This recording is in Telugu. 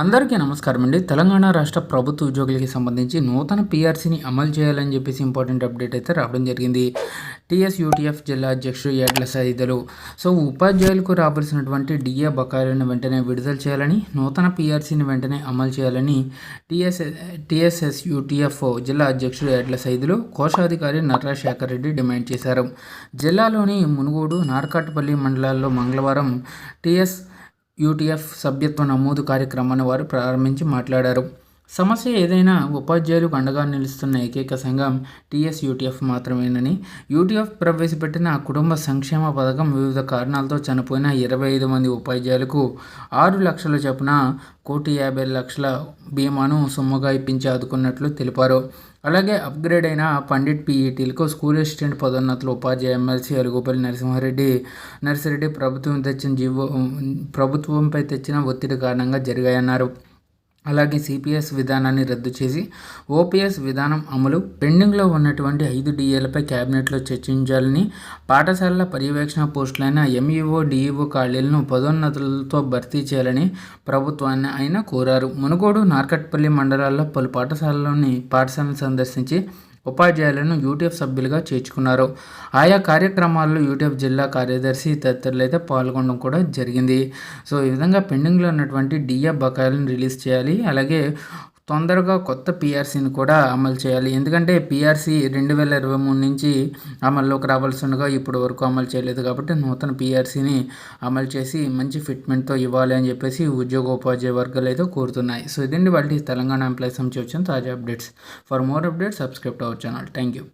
అందరికీ నమస్కారం అండి. తెలంగాణ రాష్ట్ర ప్రభుత్వ ఉద్యోగులకి సంబంధించి నూతన పీఆర్సీని అమలు చేయాలని చెప్పేసి ఇంపార్టెంట్ అప్డేట్ అయితే రావడం జరిగింది. టీఎస్ యూటీఎఫ్ జిల్లా అధ్యక్షుడు ఏడ్ల సైదలు. సో ఉపాధ్యాయులకు రావాల్సినటువంటి డిఏ బకాయిలను వెంటనే విడుదల చేయాలని నూతన పీఆర్సీని వెంటనే అమలు చేయాలని టీఎస్ టీఎస్ఎస్ యూటీఎఫ్ జిల్లా అధ్యక్షుడు ఏడ్ల సైదులు కోశాధికారి నర్రాశేఖర్ రెడ్డి డిమాండ్ చేశారు. జిల్లాలోని మునుగోడు నార్కాట్పల్లి మండలాల్లో మంగళవారం టీఎస్ యూటీఎఫ్ సభ్యత్వ నమోదు కార్యక్రమాన్ని వారు ప్రారంభించి మాట్లాడారు. సమస్య ఏదైనా ఉపాధ్యాయులకు అండగా నిలుస్తున్న ఏకైక సంఘం టీఎస్ యూటీఎఫ్ మాత్రమేనని. యూటీఎఫ్ ప్రవేశపెట్టిన కుటుంబ సంక్షేమ పథకం వివిధ కారణాలతో చనిపోయిన ఇరవై ఐదు మంది ఉపాధ్యాయులకు ఆరు లక్షల చొప్పున కోటి యాభై లక్షల బీమాను సొమ్ముగా ఇప్పించి ఆదుకున్నట్లు తెలిపారు. అలాగే అప్గ్రేడ్ అయిన పండిట్ పీఈటీలకు స్కూల్ అసిస్టెంట్ పదోన్నతులు ఉపాధ్యాయ ఎమ్మెల్సీ అలుగుపల్లి నరసింహారెడ్డి నర్సిరెడ్డి ప్రభుత్వం తెచ్చిన జీవో ప్రభుత్వంపై తెచ్చిన ఒత్తిడి కారణంగా జరిగాయన్నారు. అలాగే సిపిఎస్ విధానాన్ని రద్దు చేసి ఓపీఎస్ విధానం అమలు పెండింగ్లో ఉన్నటువంటి ఐదు డిఏలపై కేబినెట్లో చర్చించాలని పాఠశాలల పర్యవేక్షణ పోస్టులైన ఎంఈఓ డిఈఓ ఖాళీలను పదోన్నతులతో భర్తీ చేయాలని ప్రభుత్వాన్ని ఆయన కోరారు. మునుగోడు నార్కట్పల్లి మండలాల్లో పలు పాఠశాలలోని పాఠశాలను సందర్శించి ఉపాధ్యాయులను యూటీఎఫ్ సభ్యులుగా చేర్చుకున్నారు. ఆయా కార్యక్రమాల్లో యూటీఎఫ్ జిల్లా కార్యదర్శి తదితరులు అయితే పాల్గొనడం కూడా జరిగింది. సో ఈ విధంగా పెండింగ్లో ఉన్నటువంటి డిఏ బకాయిలను రిలీజ్ చేయాలి. అలాగే తొందరగా కొత్త పిఆర్సీని కూడా అమలు చేయాలి. ఎందుకంటే పిఆర్సీ రెండు వేల ఇరవై మూడు నుంచి అమల్లోకి రావాల్సి ఉండగా వరకు అమలు చేయలేదు కాబట్టి నూతన పిఆర్సీని అమలు చేసి మంచి ఫిట్మెంట్తో ఇవ్వాలి అని చెప్పేసి ఉద్యోగోపాధ్యాయ వర్గాలు అయితే కోరుతున్నాయి. సో ఇదండి వాళ్ళకి తెలంగాణ ఎంప్లాయీస్ నుంచి వచ్చిన తాజా updates. For more updates subscribe our channel thank you